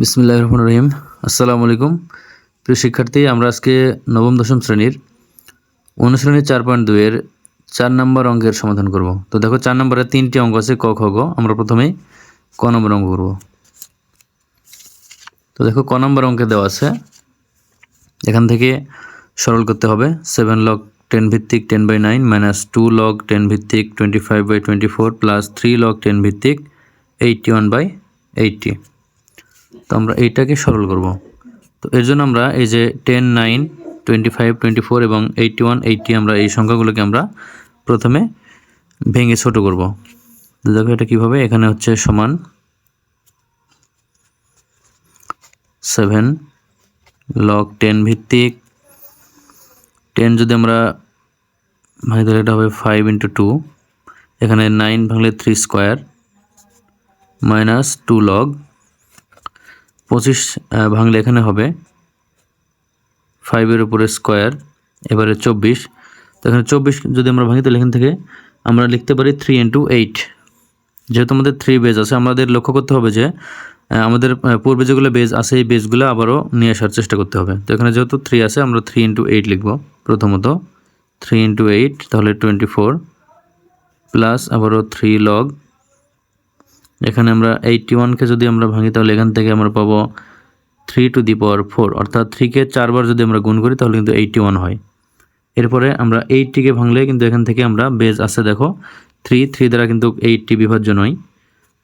বিসমিল্লাহ রহমান রহিম আসসালামু আলাইকুম। প্রিয় শিক্ষার্থী, আমরা আজকে নবম, দশম শ্রেণির অনুশ্রেণী চার পয়েন্ট দুইয়ের চার নম্বর অঙ্কের সমাধান করব। তো দেখো, চার নম্বরে তিনটি অঙ্ক আছে, ক, খ, গ। আমরা প্রথমেই ক নম্বর অঙ্ক করব। তো দেখো, ক নম্বর অঙ্কে দেওয়া আছে, এখান থেকে সরল করতে হবে। সেভেন লগ টেন ভিত্তিক ten by nine minus two log ten ভিত্তিক twenty five by twenty four plus three log ten ভিত্তিক এইটটি ওয়ান বাই এইটটি তো আমরা এইটাকে সরল করব। তো এর জন্য আমরা এই যে ten nine twenty five twenty four এবং এইটটি ওয়ান এইটটি আমরা এই সংখ্যাগুলোকে আমরা প্রথমে ভেঙে ছোট করব। তো দেখো এটা কীভাবে? এখানে হচ্ছে সমান সেভেন লগ টেন ভিত্তিক। টেন যদি আমরা ভাঙি, তাহলে এটা হবে ফাইভ ইন্টু টু এখানে নাইন ভাঙলে three square minus two log পঁচিশ ভাঙলে এখানে হবে। ফাইভের উপরে স্কোয়ার এবারে চব্বিশ। তো এখানে চব্বিশ যদি আমরা ভাঙি, তাহলে এখান থেকে আমরা লিখতে পারি থ্রি ইন্টু এইট যেহেতু আমাদের থ্রি বেজ আছে, আমাদের লক্ষ্য করতে হবে যে আমাদের পূর্বে যেগুলো বেজ আছে, এই বেজগুলো আবারও নিয়ে আসার চেষ্টা করতে হবে। তো এখানে যেহেতু থ্রি আছে, আমরা থ্রি ইন্টু এইট লিখব প্রথমত। থ্রি ইন্টু এইট তাহলে টোয়েন্টি ফোর প্লাস আবারও থ্রি লগ এখানে আমরা এইটটি ওয়ানকে যদি আমরা ভাঙি, তাহলে এখান থেকে আমরা পাবো three to the power four অর্থাৎ থ্রিকে চারবার যদি আমরা গুণ করি, তাহলে কিন্তু এইটটি ওয়ান হয়। এরপরে আমরা এইটটিকে ভাঙলে কিন্তু এখান থেকে আমরা বেজ আছে, দেখো থ্রি থ্রি দ্বারা কিন্তু এইটটি বিভাজ্য নয়।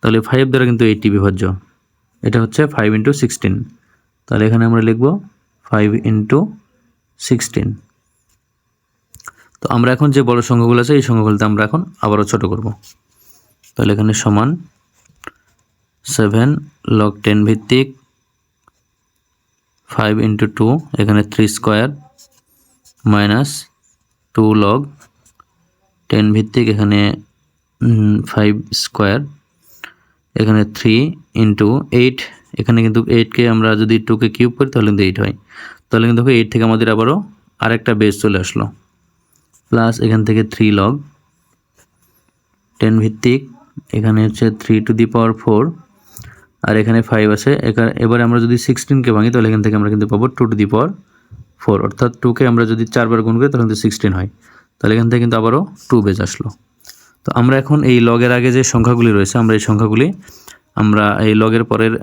তাহলে ফাইভ দ্বারা কিন্তু এইটটি বিভাজ্য। এটা হচ্ছে ফাইভ ইন্টু সিক্সটিন তাহলে এখানে আমরা লিখব ফাইভ ইন্টু সিক্সটিন তো আমরা এখন যে বড় সংখ্যাগুলো আছে, এই সংখ্যাগুলোতে আমরা এখন আবারও ছোট করব। তাহলে এখানে সমান সেভেন লগ টেন ভিত্তিক ফাইভ ইন্টু টু এখানে three square minus two log ten ভিত্তিক, এখানে ফাইভ স্কোয়ার এখানে থ্রি ইন্টু এইট এখানে কিন্তু এইটকে আমরা যদি টুকে কিউব করি, তাহলে কিন্তু এইট হয়। তাহলে কিন্তু এইট থেকে আমাদের আবারও আরেকটা বেস চলে আসলো। প্লাস এখান থেকে থ্রি লগ টেন ভিত্তিক, এখানে হচ্ছে three to the power four আর এখানে ফাইভ আছে। এখানে এবারে আমরা যদি সিক্সটিনকে ভাঙি, তাহলে এখান থেকে আমরা কিন্তু পাবো two to the power four অর্থাৎ টুকে আমরা যদি চারবার গুণ করি, তাহলে কিন্তু সিক্সটিন হয়। তাহলে এখান থেকে কিন্তু আবারও টু বেজ আসলো। তো আমরা এখন এই লগের আগে যে সংখ্যাগুলি রয়েছে, আমরা এই সংখ্যাগুলি আমরা এই লগের পরের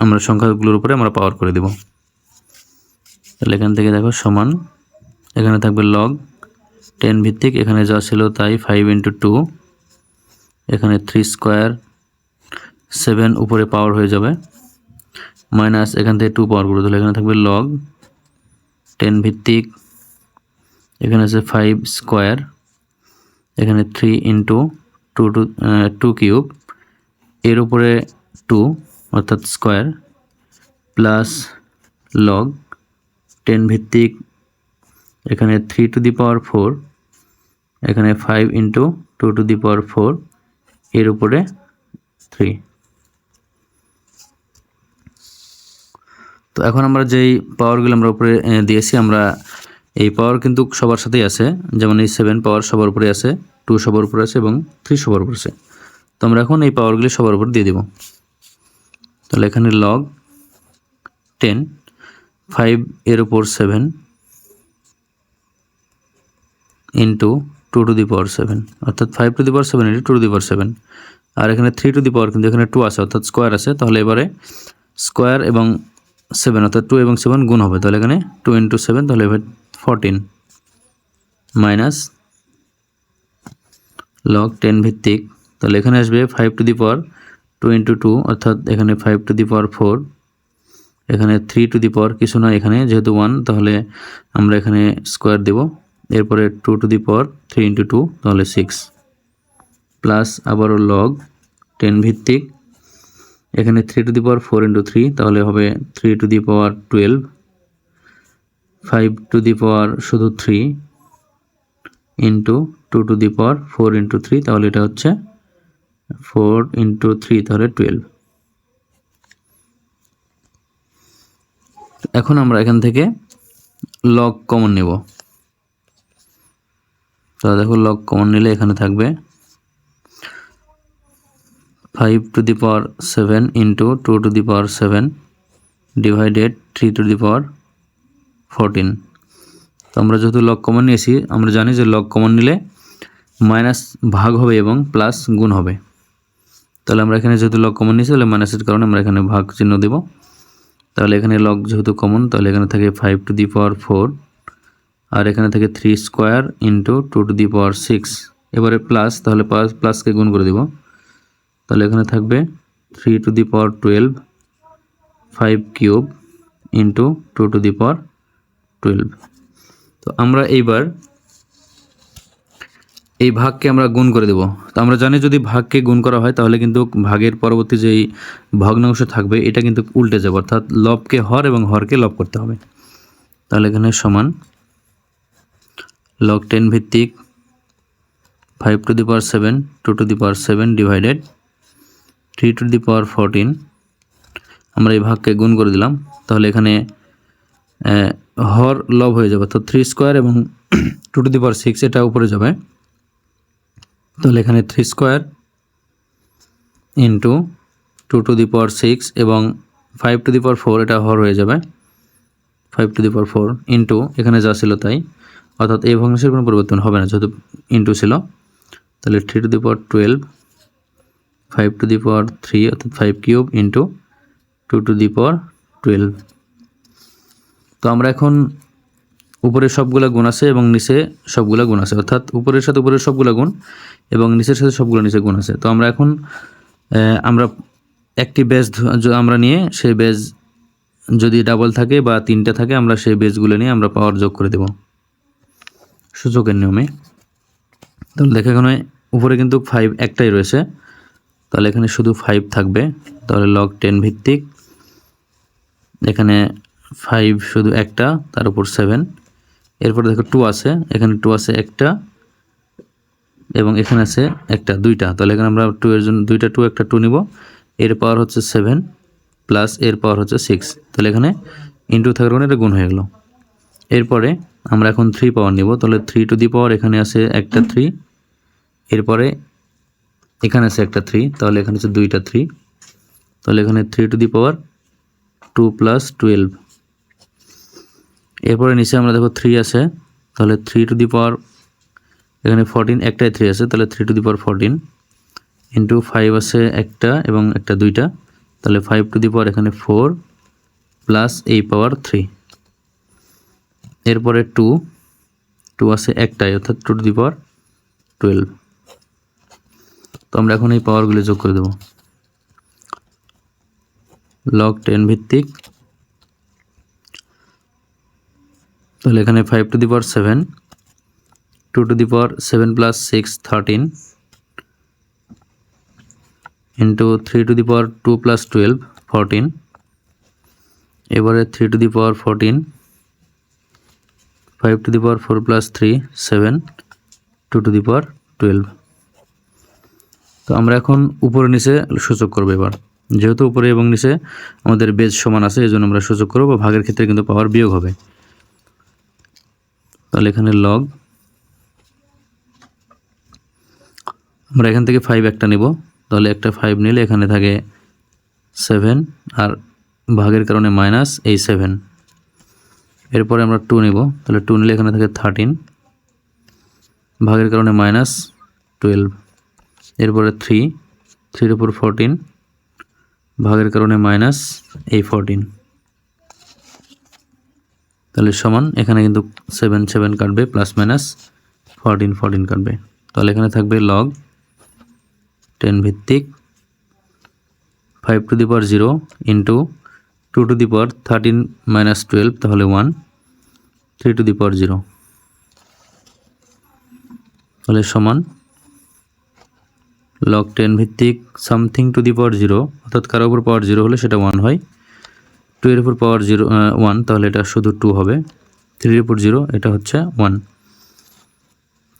আমরা সংখ্যাগুলোর উপরে আমরা পাওয়ার করে দেব। তাহলে এখান থেকে দেখো সমান, এখানে থাকবে লগ টেন ভিত্তিক। এখানে যা ছিল তাই ফাইভ ইন্টু টু এখানে থ্রি স্কোয়ার সেভেন উপরে পাওয়ার হয়ে যাবে। মাইনাস এখান থেকে টু পাওয়ার করে দিলে এখানে থাকবে লগ টেন ভিত্তিক। এখানে আছে ফাইভ স্কোয়ার এখানে three into two two two cube এর উপরে টু অর্থাৎ স্কোয়ার প্লাস লগ টেন ভিত্তিক। এখানে three to the power four এখানে five into two to the power four এর উপরে থ্রি তো এখন আমরা যেই পাওয়ারগুলো আমরা উপরে দিয়েছি, আমরা এই পাওয়ার কিন্তু সবার সাথেই আছে। যেমন এই সেভেন পাওয়ার সবার উপরে আছে টু সবার উপরে আছে এবং থ্রি সবার উপরে আছে। তো আমরা এখন এই পাওয়ারগুলি সবার উপর দিয়ে দেব। তাহলে এখানে লগ টেন ফাইভ এর উপর seven into two to the power seven অর্থাৎ five to the power seven into two to the power seven আর এখানে থ্রি টু দি পাওয়ার কিন্তু এখানে টু আছে, অর্থাৎ স্কোয়ার আছে। তাহলে এবারে স্কোয়ার এবং সেভেন অর্থাৎ টু এবং সেভেন গুণ হবে, তাহলে এখানে টু ইন্টু সেভেন তাহলে এবার ফোরটিন মাইনাস লগ টেন ভিত্তিক। তাহলে এখানে আসবে five to the power two into two অর্থাৎ এখানে five to the power four এখানে থ্রি টু দি পাওয়ার কিছু না এখানে যেহেতু ওয়ান তাহলে আমরা এখানে স্কোয়ার দেব। এরপরে two to the power three into two তাহলে সিক্স প্লাস আবারও লগ টেন ভিত্তিক। এখানে three to the power four into three তাহলে হবে three to the power twelve five to the power শুধু three into two to the power four into three তাহলে এটা হচ্ছে ফোর ইন্টু থ্রি তাহলে টুয়েলভ এখন আমরা এখান থেকে লগ কমন নেব। তো দেখো লগ কমন নিলে এখানে থাকবে five to the power seven into two to the power seven divided three to the power fourteen তো আমরা যেহেতু লগ কমন নিয়েছি, আমরা জানি যে লগ কমন নিলে মাইনাস ভাগ হবে এবং প্লাস গুণ হবে। তাহলে আমরা এখানে যেহেতু লগ কমন নিয়েছি, তাহলে মাইনাসের কারণে আমরা এখানে ভাগ চিহ্ন দেব। তাহলে এখানে লগ যেহেতু কমন তাহলে এখানে থাকে five to the power four আর এখানে থাকে three square into two to the power six এবারে প্লাস তাহলে প্লাস প্লাসকে গুণ করে দিব। তাহলে এখানে থাকবে three to the power twelve five cube into two to the power twelve তো আমরা এইবার এই ভাগকে আমরা গুণ করে দেব। তো আমরা জানি যদি ভাগকে গুণ করা হয়, তাহলে কিন্তু ভাগের পরবর্তী যেই ভগ্নাংশ থাকবে, এটা কিন্তু উল্টে যাবে, অর্থাৎ লবকে হর এবং হরকে লব করতে হবে। তাহলে এখানে সমান লগ টেন ভিত্তিক five to the power seven two to the power seven divided three to the power fourteen আমরা এই ভাগকে গুণ করে দিলাম। তাহলে এখানে হর লব হয়ে যাবে। তো থ্রি স্কোয়ার এবং two to the power six এটা উপরে যাবে। তাহলে এখানে three square into two to the power six এবং five to the power four এটা হর হয়ে যাবে। Five to the power four into এখানে যা ছিল তাই। অর্থাৎ এই ভগ্নাংশের কোনো পরিবর্তন হবে না, যেহেতু ইন্টু ছিল। তাহলে three to the power twelve five to the power three অর্থাৎ five cube into two to the power twelve তো আমরা এখন উপরে সবগুলা গুণ আছে এবং নিচে সবগুলা গুণ আছে। অর্থাৎ উপরের সাথে উপরের সবগুলা গুণ এবং নিচের সাথে সবগুলো নিচে গুণ আছে। তো আমরা এখন আমরা একটি বেজ আমরা নিয়ে সেই বেজ যদি ডাবল থাকে বা তিনটা থাকে, আমরা সেই বেজগুলো নিয়ে আমরা পাওয়ার যোগ করে দেব। সূচকের নিয়মে। তাহলে দেখো এখানে উপরে কিন্তু ফাইভ একটাই রয়েছে। তাহলে এখানে শুধু ফাইভ থাকবে। তাহলে লগ টেন ভিত্তিক। এখানে ফাইভ শুধু একটা, তার উপর সেভেন এরপরে দেখো টু আছে। এখানে টু আছে একটা এবং এখানে আছে একটা, দুইটা। তাহলে এখানে আমরা টু এর জন্য, দুইটা টু একটা টু নিব। এর পাওয়ার হচ্ছে সেভেন প্লাস এর পাওয়ার হচ্ছে সিক্স তাহলে এখানে ইন্টু থাকার কারণে এটা গুণ হয়ে গেল। এরপরে আমরা এখন থ্রি পাওয়ার নিব। তাহলে থ্রি টু দি পাওয়ার এখানে আছে একটা থ্রি এরপরে এখানে আছে একটা থ্রি তাহলে এখানে আছে দুইটা থ্রি তাহলে এখানে three to the power two plus twelve এরপরে নিচে আমরা দেখো থ্রি আছে, তাহলে থ্রি টু দি পাওয়ার এখানে ফোরটিন একটাই থ্রি আছে, তাহলে three to the power fourteen into five আছে একটা এবং একটা দুইটা, তাহলে ফাইভ টু দি পাওয়ার এখানে ফোর প্লাস এই পাওয়ার থ্রি এরপরে টু টু আছে একটাই, অর্থাৎ two to the power twelve তো আমরা এখন এই পাওয়ারগুলি যোগ করে দেব। লগ টেন ভিত্তিক। তাহলে এখানে five to the power seven two to the power seven plus six thirteen into three to the power two plus twelve fourteen এবারে three to the power fourteen five to the power four plus three seven two to the power twelve তো আমরা এখন উপরে নিচে সূচক করব এবার। যেহেতু উপরে এবং নিচে আমাদের বেজ সমান আছে, এই জন্য আমরা সূচক করব ভাগের ক্ষেত্রে কিন্তু পাওয়ার বিয়োগ হবে। তাহলে এখানে লগ আমরা এখান থেকে ফাইভ একটা নিব। তাহলে একটা ফাইভ নিলে এখানে থাকে সেভেন আর ভাগের কারণে মাইনাস এই সেভেন এরপরে আমরা টু নিব। তাহলে টু নিলে এখানে থাকে থার্টিন ভাগের কারণে মাইনাস টুয়েলভ এরপরে থ্রি থ্রির উপর ফোরটিন ভাগের কারণে মাইনাস এই ফোরটিন তাহলে সমান, এখানে কিন্তু সেভেন সেভেন কাটবে প্লাস মাইনাস ফোরটিন ফোরটিন কাটবে। তাহলে এখানে থাকবে লগ টেন ভিত্তিক five to the power zero into two to the power thirteen minus twelve তাহলে one three to the power zero তাহলে সমান লগ টেন ভিত্তিক something to the power zero অর্থাৎ কারও উপর পাওয়ার জিরো হলে সেটা ওয়ান হয়। টু এর উপর পাওয়ার জিরো ওয়ান তাহলে এটা শুধু টু হবে। থ্রির উপর জিরো এটা হচ্ছে ওয়ান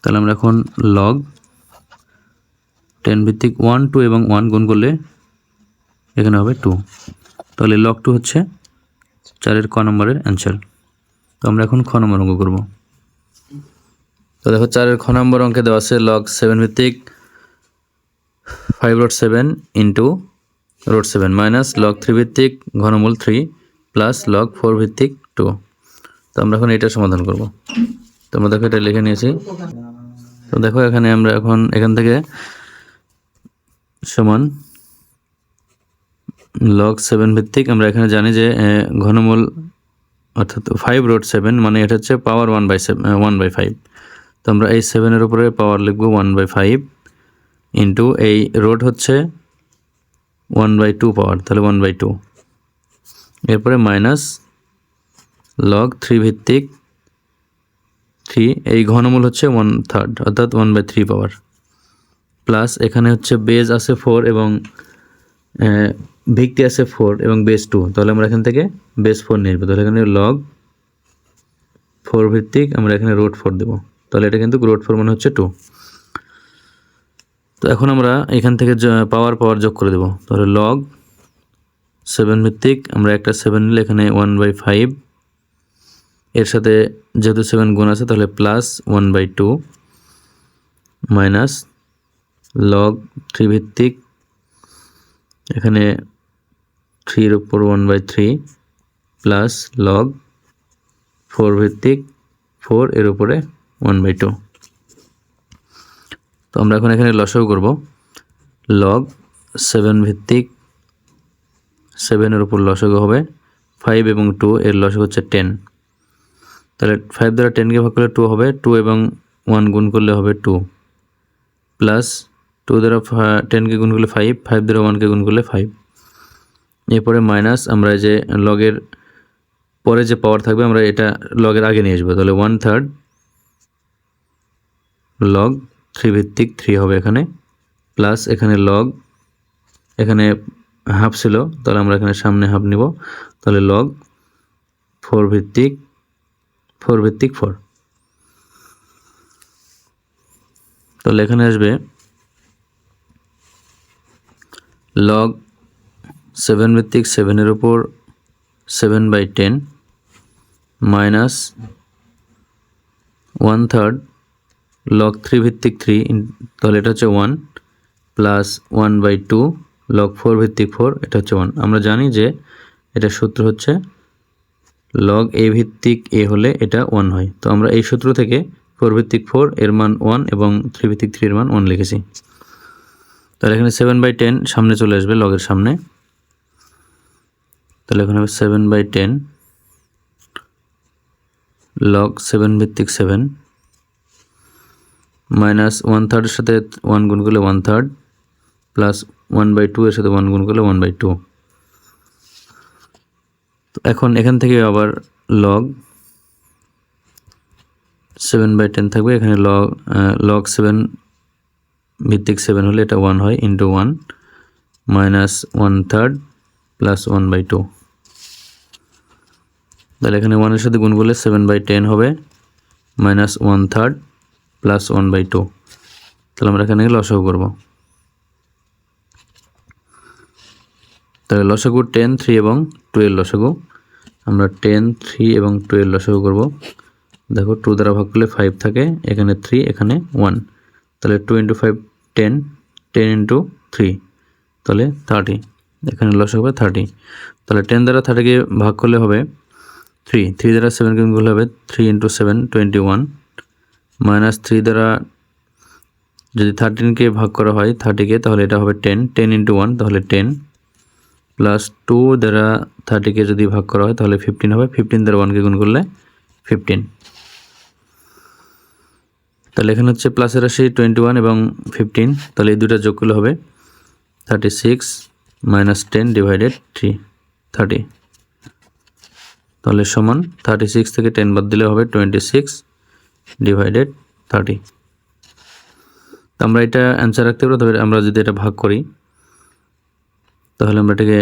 তাহলে আমরা এখন লগ টেন ভিত্তিক ওয়ান টু এবং ওয়ান গুণ করলে এখানে হবে টু তাহলে লগ টু হচ্ছে চারের ক নম্বরের অ্যান্সার তো আমরা এখন খ নম্বর অঙ্ক করব। তো দেখো চারের খ নম্বর অঙ্কে দেওয়া আছে লগ সেভেন ভিত্তিক five root seven into root seven minus log three ভিত্তিক ঘনমূল থ্রি প্লাস লগ ফোর ভিত্তিক টু তো আমরা এখন এটা সমাধান করব। তো আমরা দেখো এটা লিখে নিয়েছি। তো দেখো এখানে আমরা এখন এখান থেকে সমান লগ সেভেন ভিত্তিক আমরা এখানে জানি যে ঘনমূল অর্থাৎ ফাইভ রোড সেভেন মানে এটা হচ্ছে power one by seven one by five তো আমরা এই সেভেনের উপরে পাওয়ার লিখব ওয়ান বাই ফাইভ ইন্টু এই রোড হচ্ছে ওয়ান বাই টু পাওয়ার তাহলে ওয়ান বাই টু এরপরে মাইনাস লগ থ্রি ভিত্তিক থ্রি এই ঘনমূল হচ্ছে ওয়ান থার্ড অর্থাৎ one by three power plus এখানে হচ্ছে বেজ আছে ফোর এবং ভিত্তি আছে ফোর এবং বেস টু তাহলে আমরা এখান থেকে বেস ফোর নিয়ে তাহলে এখানে লগ ফোর ভিত্তিক আমরা এখানে রোড ফোর দেবো। তাহলে এটা কিন্তু রোড ফোর মানে হচ্ছে টু তো এখন আমরা এখান থেকে পাওয়ার পাওয়ার যোগ করে দেবো। তাহলে লগ সেভেন ভিত্তিক আমরা একটা সেভেন নিলে এখানে ওয়ান বাই ফাইভ এর সাথে যেহেতু সেভেন গুণ আছে, তাহলে plus one by two minus log three ভিত্তিক। এখানে থ্রির উপর one by three plus log four ভিত্তিক। ফোর এর উপরে ওয়ান বাই টু তো আমরা এখন এখানে লসাগু করব। লগ সেভেন ভিত্তিক সেভেনের উপর লসাগু হবে। ফাইভ এবং টু এর লসাগু হচ্ছে টেন তাহলে ফাইভ দ্বারা টেনকে ভাগ করলে টু হবে। টু এবং ওয়ান গুণ করলে হবে টু প্লাস টু দ্বারা টেনকে গুণ করলে ফাইভ ফাইভ দ্বারা ওয়ানকে গুণ করলে ফাইভ এরপরে মাইনাস আমরা যে লগের পরে যে পাওয়ার থাকবে, আমরা এটা লগের আগে নিয়ে আসব। তাহলে ওয়ান থার্ড লগ থ্রি ভিত্তিক থ্রি হবে এখানে প্লাস এখানে লগ এখানে হাফ ছিল, তাহলে আমরা এখানে সামনে হাফ নিব, তাহলে লগ ফোর ভিত্তিক ফোর ভিত্তিক ফোর তাহলে এখানে আসবে লগ সেভেন ভিত্তিক সেভেনের উপর seven by ten minus one third log three ভিত্তিক থ্রি তাহলে এটা হচ্ছে one plus one by two log four ভিত্তিক ফোর এটা হচ্ছে ওয়ান আমরা জানি যে এটা সূত্র হচ্ছে লগ এ ভিত্তিক এ হলে এটা ওয়ান হয়। তো আমরা এই সূত্র থেকে ফোর ভিত্তিক ফোর এর মান ওয়ান এবং থ্রি ভিত্তিক থ্রি এর মান ওয়ান লিখেছি। তাহলে এখানে সেভেন বাই টেন সামনে চলে আসবে লগের সামনে। তাহলে এখানে হবে seven by ten log seven ভিত্তিক সেভেন মাইনাস ওয়ান থার্ডের সাথে ওয়ান গুণ করলে one third plus one by two এর সাথে ওয়ান গুণ করলে ওয়ান বাই টু এখন এখান থেকে আবার লগ সেভেন বাই টেন থাকবে। এখানে লগ লগ সেভেন ভিত্তিক সেভেন হলে এটা ওয়ান হয় into one minus one third plus one by two তাহলে এখানে ওয়ানের সাথে গুণ করলে সেভেন বাই টেন হবে minus one third plus one by two তাহলে আমরা এখানে লসাগু করব। তাহলে লসাগু টেন থ্রি এবং টুয়েলভ লসাগু। আমরা টেন থ্রি এবং টুয়েলভ লসাগু করব। দেখো টু দ্বারা ভাগ করলে ফাইভ থাকে, এখানে থ্রি এখানে ওয়ান তাহলে two into five ten ten into three তাহলে থার্টি এখানে লস হবে থার্টি তাহলে টেন দ্বারা থার্টিকে ভাগ করলে হবে থ্রি থ্রি দ্বারা সেভেনকে গুণ করলে হবে three into seven twenty one minus three দ্বারা যদি থার্টিনকে ভাগ করা হয় থার্টিকে তাহলে এটা হবে টেন টেন ইন্টু ওয়ান তাহলে টেন প্লাস টু দ্বারা থার্টিকে যদি ভাগ করা হয়, তাহলে ফিফটিন হবে। ফিফটিন দ্বারা ওয়ানকে গুণ করলে ফিফটিন তাহলে এখানে হচ্ছে প্লাসের রাশি টোয়েন্টি ওয়ান এবং ফিফটিন তাহলে এই দুটা যোগ করলে হবে thirty six minus ten divided three thirty তাহলে সমান থার্টি সিক্স থেকে টেন বাদ দিলে হবে টোয়েন্টি সিক্স ডিভাইডেড থার্টি তো আমরা এটা অ্যান্সার রাখতে পারি তবে আমরা যদি এটা ভাগ করি, তাহলে আমরা এটাকে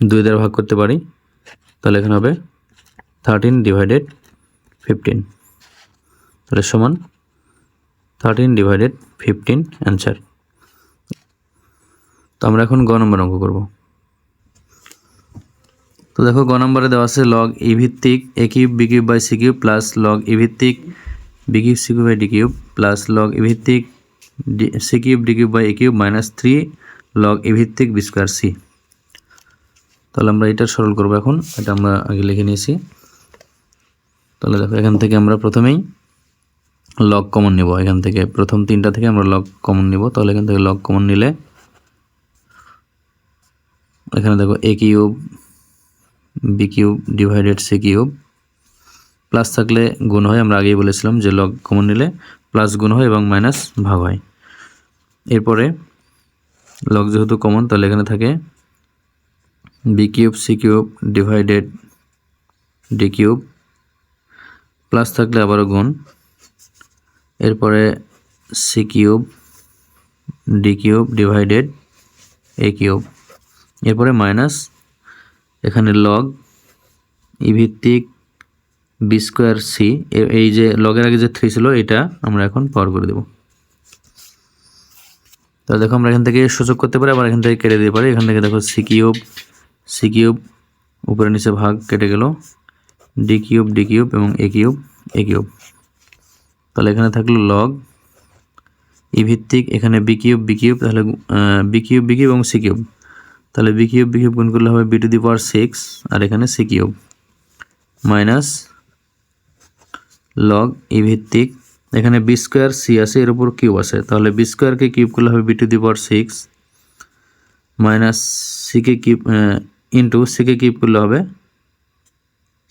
দুই দ্বারা ভাগ করতে পারি। তাহলে এখানে হবে থার্টিন ডিভাইডেড ফিফটিন তাহলে সমান থার্টিন ডিভাইডেড ফিফটিন অ্যান্সার তো আমরা এখন গ নম্বর অঙ্ক করব। তো দেখো, গ নম্বরে দেওয়া আছে লগ ই ভিত্তিক A cube B cube by C cube plus log E ভিত্তিক B cube C cube by D cube plus log E ভিত্তিক C cube D cube by A cube minus three log A ভিত্তিক B square C তাহলে আমরা এটা সরল করব এখন, এটা আমরা আগে লিখে নিয়েছি। তাহলে দেখো, এখান থেকে আমরা প্রথমেই লগ কমন নিব। এখান থেকে প্রথম তিনটা থেকে আমরা লগ কমন নিব। তাহলে এখান থেকে লগ কমন নিলে, এখানে দেখো A cube B cube divided C cube plus থাকলে গুণ হয়, আমরা আগেই বলেছিলাম যে লগ কমন নিলে প্লাস গুণ হয় এবং মাইনাস ভাগ হয়। এরপরে লগ যেহেতু কমন তাহলে এখানে থাকে B cube C cube divided D cube plus থাকলে আবারও গুণ। এরপরে C cube D cube divided A cube এরপরে মাইনাস এখানে লগ ই ভিত্তিক বি স্কোয়ার সি এই যে লগের আগে যে থ্রি ছিল, এটা আমরা এখন পাওয়ার করে দেব। তাহলে দেখো আমরা এখান থেকে সূচক করতে পারি, আবার এখান থেকে কেটে দিতে পারি। এখান থেকে দেখো সি কিউব সি কিউব উপরে নিচে ভাগ কেটে গেল। ডি কিউব ডি কিউব এবং এ কিউব এ কিউব তাহলে এখানে থাকল লগ ই ভিত্তিক, এখানে বি কিউব বি কিউব তাহলে বি কিউব বি কিউব এবং সি কিউব তাহলে বি কিউব বি কিউব গুণ করলে হবে B to the power six আর এখানে C cube. Minus log E ভিত্তিক। এখানে বি স্কোয়ার সি আছে, এর উপর কিউব আছে। তাহলে বি স্কোয়ারকে কিউব করলে হবে B to the power six minus সিকে cube into সিকে কিউব করলে হবে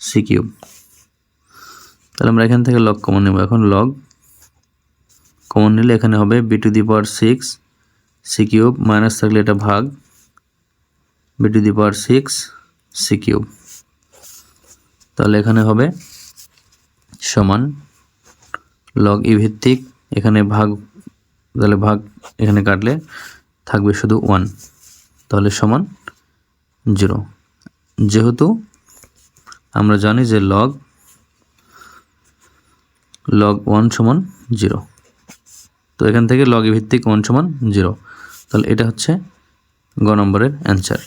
সি কিউব। তাহলে আমরা এখান থেকে লগ কমন নেব। এখন লগ কমন নিলে এখানে হবে B to the power six C cube minus থাকলে এটা ভাগ। B to the power six C cube তাহলে এখানে হবে সমান লগ ই ভিত্তিক, এখানে ভাগ, তাহলে ভাগ এখানে কাটলে থাকবে শুধু ওয়ান তাহলে সমান জিরো যেহেতু আমরা জানি যে লগ লগ ওয়ান সমান জিরো তো এখান থেকে লগ ই ভিত্তিক ওয়ান সমান জিরো তাহলে এটা হচ্ছে গ নম্বরের অ্যান্সার